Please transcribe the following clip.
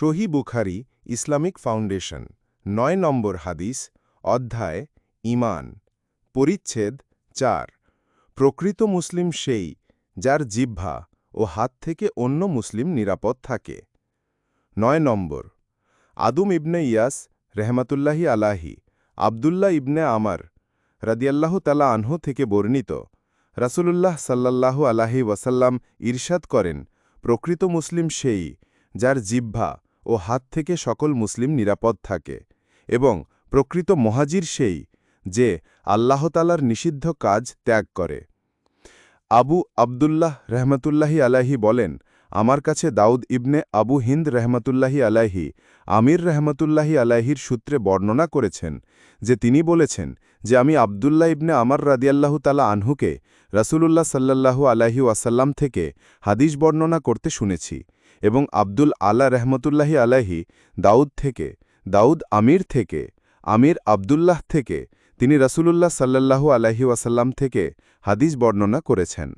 সহি বুখারি Islamic foundation, নয় নম্বর হাদিস, অধ্যায় ইমান পরিচ্ছেদ চার। প্রকৃত মুসলিম সেই যার জিহ্বা ও হাত থেকে অন্য মুসলিম নিরাপদ থাকে। নয় নম্বর, আদুম ইবনে ইয়াস রেহমাতুল্লাহি আলাহি, আবদুল্লাহ ইবনে আমার রাদিয়াল্লাহু তালা আনহু থেকে বর্ণিত, রাসূলুল্লাহ সাল্লাল্লাহু আলাহি ওয়াসাল্লাম ইরশাদ করেন, প্রকৃত মুসলিম সেই যার জিহ্বা ও হাত থেকে সকল মুসলিম নিরাপদ থাকে এবং প্রকৃত মহাজির সেই যে আল্লাহতালার নিষিদ্ধ কাজ ত্যাগ করে। আবু আবদুল্লাহ রহমতুল্লাহি আলাহি বলেন আমার কাছে দাউদ ইবনে আবু হিন্দ রহমতুল্লাহি আলাহি আমির রহমতুল্লাহি আলাহির সূত্রে বর্ণনা করেছেন, যে তিনি বলেছেন যে আমি আবদুল্লাহ ইবনে আমার রাদিয়াল্লাহু তালা আনহুকে রাসূলুল্লাহ সাল্লাল্লাহু আলাহি ওয়াসাল্লাম থেকে হাদিস বর্ণনা করতে শুনেছি এবং আব্দুল আলা রহমতুল্লাহি আলাহি দাউদ থেকে, দাউদ আমির থেকে, আমির আবদুল্লাহ থেকে তিনি রাসূলুল্লাহ সাল্লাল্লাহু আলাহি ওয়াসাল্লাম থেকে হাদিস বর্ণনা করেছেন।